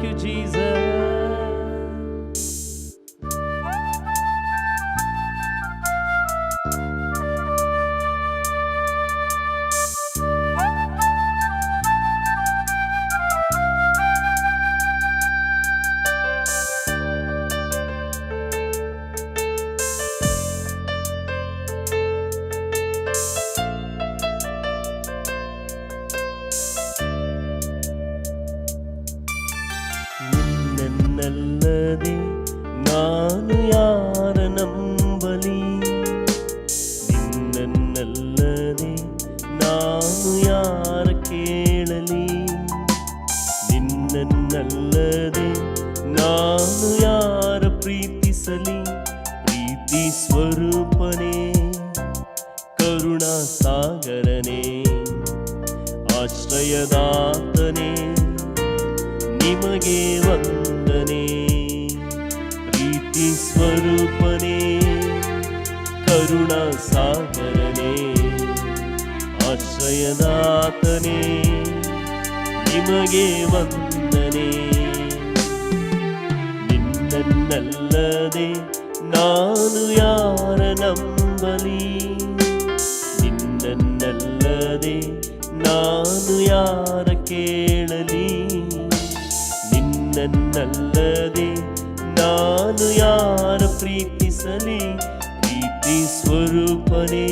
Thank you, Jesus. ನಿಮಗೆ ವಂದನೆ. ಪ್ರೀತಿ ಸ್ವರೂಪನೇ ಕರುಣಾ ಸಾಗರನೇ ಆಶ್ರಯದಾತನೇ ನಿಮಗೆ ವಂದನೆ. ನಿನ್ನನ್ನಲ್ಲದೆ ನಾನು ಯಾರ ನಂಬಲಿ? ನಿನ್ನನ್ನಲ್ಲದೆ ನಾನು ಯಾರ ಕೇಳಲಿ ನಿನ್ನನ್ನಲ್ಲದೆ ನಾನು ಯಾರ ಪ್ರೀತಿಸಲಿ? ಪ್ರೀತಿ ಸ್ವರೂಪನೇ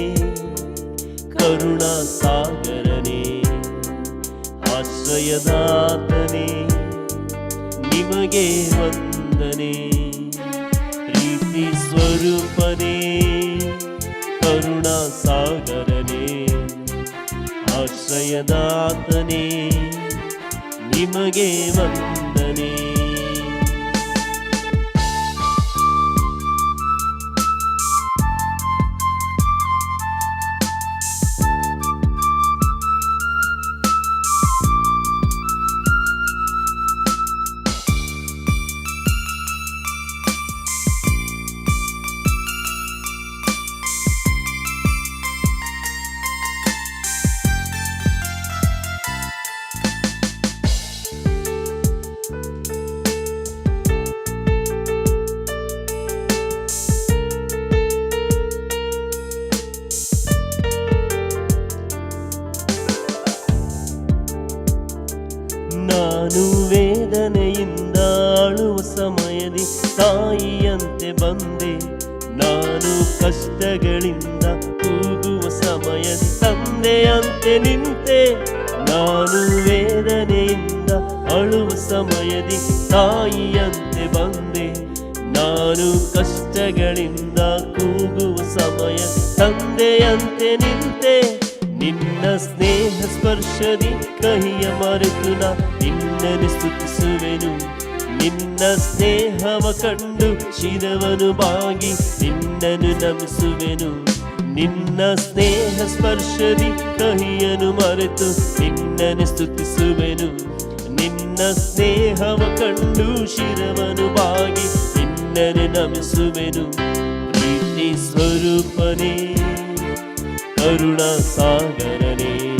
ಕರುಣಾ ಸಾಗರನೇ ಆಶ್ರಯದಾತನೇ, ನಿಮಗೆ ವಂದನೆ. ಪ್ರೀತಿ ಸ್ವರೂಪನೇ ಕರುಣಾ ಸಾಗರನೇ ಆಶ್ರಯದಾತನೇ, ನಿಮಗೆ ವಂದನೆ. ನಾನು ವೇದನೆಯಿಂದ ಆಳುವ ಸಮಯದಿ ತಾಯಿಯಂತೆ ಬಂದೆ. ನಾನು ಕಷ್ಟಗಳಿಂದ ಕೂಗುವ ಸಮಯದಿ ತಂದೆಯಂತೆ ನಿಂತೆ. ನಾನು ವೇದನೆಯಿಂದ ಅಳುವ ಸಮಯದಿ ತಾಯಿಯಂತೆ ಬಂದೆ. ನಾನು ಕಷ್ಟಗಳಿಂದ ಕೂಗುವ ಸಮಯ ತಂದೆಯಂತೆ ನಿಂತೆ. ನಿನ್ನ ಸ್ನೇಹ ಸ್ಪರ್ಶದಿ ಕಹಿಯ ಮರೆತು ನಾ ನಿನ್ನನ್ನು ಸ್ತುತಿಸುವೆನು. ನಿನ್ನ ಸ್ನೇಹವ ಕಂಡು ಶಿರವನು ಬಾಗಿ ನಿನ್ನನ್ನು ನಮಿಸುವೆನು. ನಿನ್ನ ಸ್ನೇಹ ಸ್ಪರ್ಶದಿ ಕಹಿಯನು ಮರೆತು ನಿನ್ನನ್ನು ಸ್ತುತಿಸುವೆನು. ನಿನ್ನ ಸ್ನೇಹವ ಕಂಡು ಶಿರವನು ಬಾಗಿ ನಿನ್ನನ್ನು ನಮಿಸುವೆನು. ಪ್ರೀತಿ ಸ್ವರೂಪನೇ. ಕರುಣಾ ಸಾಗರನೇ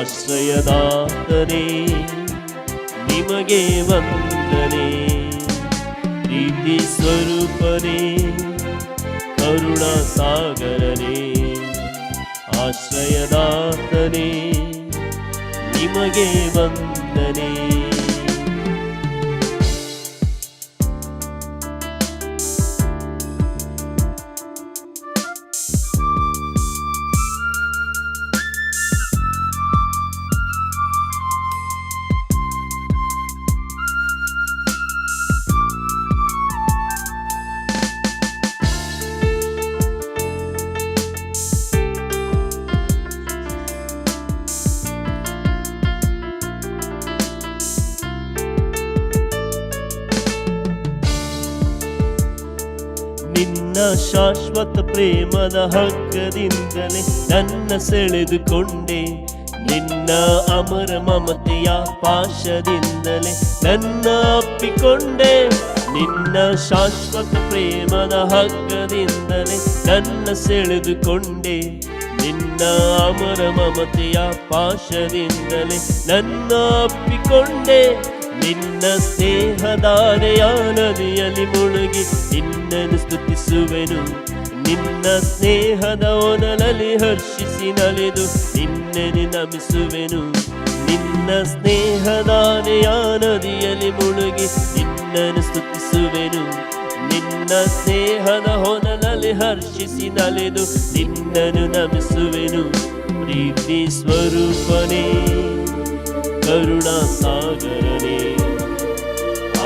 ಆಶ್ರಯದಾತನೇ ನಿಮಗೆ ವಂದನೆ. ಪ್ರೀತಿ ಸ್ವರೂಪನೇ ಕರುಣಾ ಸಾಗರನೇ ಆಶ್ರಯದಾತನೇ ನಿಮಗೆ ವಂದನೆ. ನಿನ್ನ ಶಾಶ್ವತ ಪ್ರೇಮದ ಹಗ್ಗದಿಂದಲೇ ನನ್ನ ಸೆಳೆದುಕೊಂಡೆ. ನಿನ್ನ ಅಮರ ಮಮತೆಯ ಪಾಶದಿಂದಲೇ ನನ್ನ ಅಪ್ಪಿಕೊಂಡೆ. ನಿನ್ನ ಶಾಶ್ವತ ಪ್ರೇಮದ ಹಗ್ಗದಿಂದಲೇ ನನ್ನ ಸೆಳೆದುಕೊಂಡೆ. ನಿನ್ನ ಅಮರ ಮಮತೆಯ ಪಾಶದಿಂದಲೇ ನನ್ನ ಅಪ್ಪಿಕೊಂಡೆ. ನಿನ್ನ ಸ್ನೇಹದಾರೆಯ ನದಿಯಲ್ಲಿ ಮುಳುಗಿ ನಿನ್ನನ್ನು ಸ್ತುತಿಸುವೆನು. ನಿನ್ನ ಸ್ನೇಹದ ಒನಲಲ್ಲಿ ಹರ್ಷಿಸಿ ನಲಿದು ನಿನ್ನೆ ನಮಿಸುವೆನು. ನಿನ್ನ ಸ್ನೇಹದಾನೆಯ ನದಿಯಲ್ಲಿ ಮುಳುಗಿ ನಿನ್ನನ್ನು ಸ್ತುತಿಸುವೆನು. ನಿನ್ನ ಸ್ನೇಹದ ಹೊನಲಲ್ಲಿ ಹರ್ಷಿಸಿ ನಲಿದು ನಿನ್ನನ್ನು ನಮಿಸುವೆನು. ಪ್ರೀತಿ ಸ್ವರೂಪನೇ ಕರುಣಾ ಸಾಗರನೇ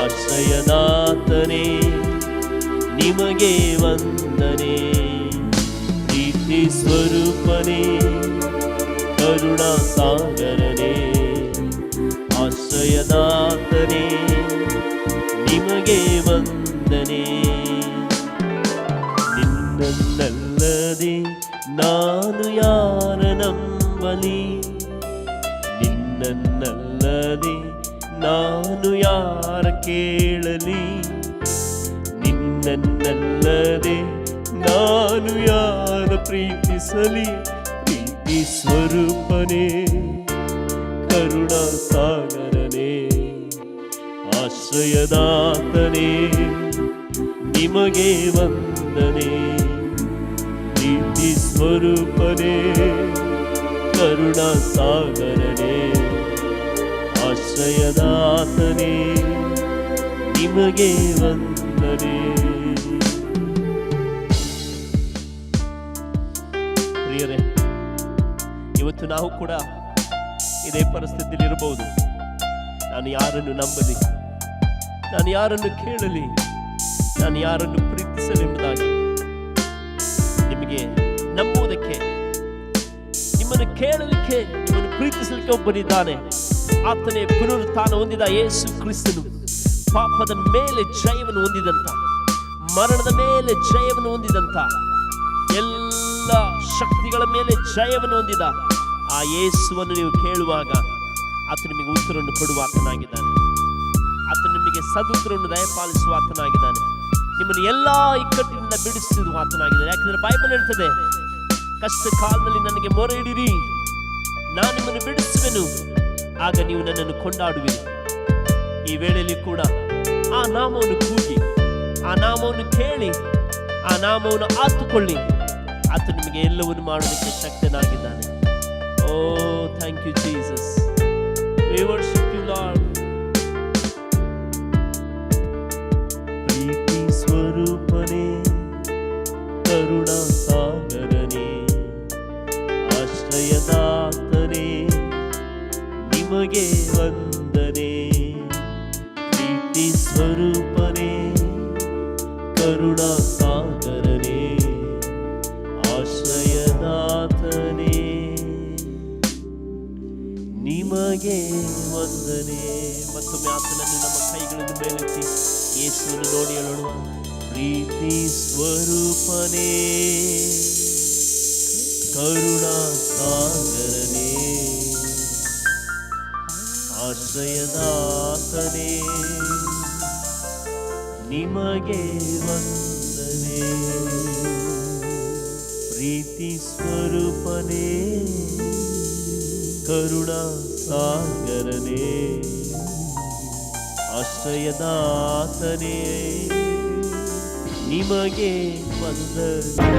ಆಶ್ರಯದಾತನೇ, ನಿಮಗೆ ವಂದನೆ. ಪ್ರೀತಿ ಸ್ವರೂಪನೇ ಕರುಣಾ ಆಶ್ರಯದಾತನೇ ನಿಮಗೆ ವಂದನೆ. ನಿನ್ನನ್ನಲ್ಲದೆ ನಾನು ಯಾರ ನಂಬಲಿ? ನಿನ್ನನ್ನಲ್ಲದೆ ನಾನು ಯಾರ ಕೇಳಲಿ? ನಿನ್ನನ್ನಲ್ಲದೆ ನಾನು ಯಾರ ಪ್ರೀತಿಸಲಿ? ಪ್ರೀತಿ ಸ್ವರೂಪನೇ. ಕರುಣಾ ಸಾಗರನೇ, ಆಶ್ರಯದಾತನೇ, ನಿಮಗೆ ವಂದನೆ. ಪ್ರೀತಿ ಸ್ವರೂಪನೇ, ಕರುಣಾ ಸಾಗರನೇ, ಆಶ್ರಯದಾತನೇ, ನಿಮಗೆ ವಂದನೆ. ಪ್ರಿಯರೇ, ಇವತ್ತು ನಾವು ಕೂಡ ಇದೇ ಪರಿಸ್ಥಿತಿಯಲ್ಲಿ ಇರಬಹುದು ನಾನು ಯಾರನ್ನು ನಂಬಲಿ? ನಾನು ಯಾರನ್ನು ಕೇಳಲಿ? ನಾನು ಯಾರನ್ನು ಪ್ರೀತಿಸಲೆಂಬುದಾಗಿ ನಿಮಗೆ ನಂಬುವುದಕ್ಕೆ, ನಿಮ್ಮನ್ನು ಕೇಳಲಿಕ್ಕೆ, ನಿಮ್ಮನ್ನು ಪ್ರೀತಿಸಲಿಕ್ಕೆ ಒಬ್ಬನಿದ್ದಾನೆ. ಆತನೇ ಪುನರುತ್ಥಾನ ಹೊಂದಿದ ಯೇಸು ಕ್ರಿಸ್ತನು. ಪಾಪದ ಮೇಲೆ ಜಯವನ್ನು ಹೊಂದಿದಂತ, ಮರಣದ ಮೇಲೆ ಜಯವನ್ನು ಹೊಂದಿದಂತ, ಎಲ್ಲ ಶಕ್ತಿಗಳ ಮೇಲೆ ಜಯವನ್ನು ಹೊಂದಿದ ಆ ಯೇಸುವನ್ನು ನೀವು ಕೇಳುವಾಗ ಆತ ನಿಮಗೆ ಉತ್ತರವನ್ನು ಕೊಡುವ ಆತನಾಗಿದ್ದಾನೆ. ಆತ ನಿಮಗೆ ಸದುತ್ತರವನ್ನು ದಯಪಾಲಿಸುವ ಆತನಾಗಿದ್ದಾನೆ. ನಿಮ್ಮನ್ನು ಎಲ್ಲಾ ಇಕ್ಕಟ್ಟಿನಿಂದ ಬಿಡಿಸುವ ಆತನಾಗಿದ್ದಾನೆ. ಯಾಕಂದ್ರೆ ಬೈಬಲ್ ಹೇಳ್ತದೆ, ಕಷ್ಟ ಕಾಲದಲ್ಲಿ ನನಗೆ ಮೊರೆ ಇಡಿರಿ. ನಾನು ನಿಮ್ಮನ್ನು ಬಿಡಿಸುವೆನು. ಆಗ ನೀವು ನನ್ನನ್ನು ಕೊಂಡಾಡುವಿರಿ. ಈ ವೇಳೆಯಲ್ಲಿ ಕೂಡ ಆ ನಾಮವನ್ನು ಕೂಗಿ, ಆ ನಾಮವನ್ನು ಕೇಳಿ, ಆ ನಾಮವನ್ನು ಆತುಕೊಳ್ಳಿ. ಆತ ನಿಮಗೆ ಎಲ್ಲವನ್ನು ಮಾಡೋದಕ್ಕೆ ಶಕ್ತನಾಗಿದ್ದಾನೆ. ಓ thank you Jesus we worship you Lord ಪ್ರೀತಿ ಸ್ವರೂಪನೇ ಕರುಣಾ ಸಾಗರನೇ ಆಶ್ರಯದಾತನೇ ನಿಮಗೆ ವಂದನೆ. ಪ್ರೀತಿ ಸ್ವರೂಪನೇ ಕರುಣಾ ಸಾಗರನೇ ಆಶ್ರಯದಾತನೇ ನಿಮಗೆ ವಂದನೆ. ಮತ್ತೊಮ್ಮೆ ಆತನನ್ನು ನಮ್ಮ ಕೈಗಳನ್ನು ಮೇಲೆತ್ತಿ ಯೇಸುವನ್ನು ನೋಡಿ ಹೇಳೋಣ. ಪ್ರೀತಿ ಸ್ವರೂಪನೇ ಕರುಣಾ ಸಾಗರನೇ ಆಶ್ರಯದಾತನೇ, ನಿಮಗೆ ವಂದನೆ. ಪ್ರೀತಿ ಸ್ವರೂಪನೇ. ಕರುಣಾ ಸಾಗರನೇ ಆಶ್ರಯದಾತನೇ ನಿಮಗೆ ವಂದನೆ.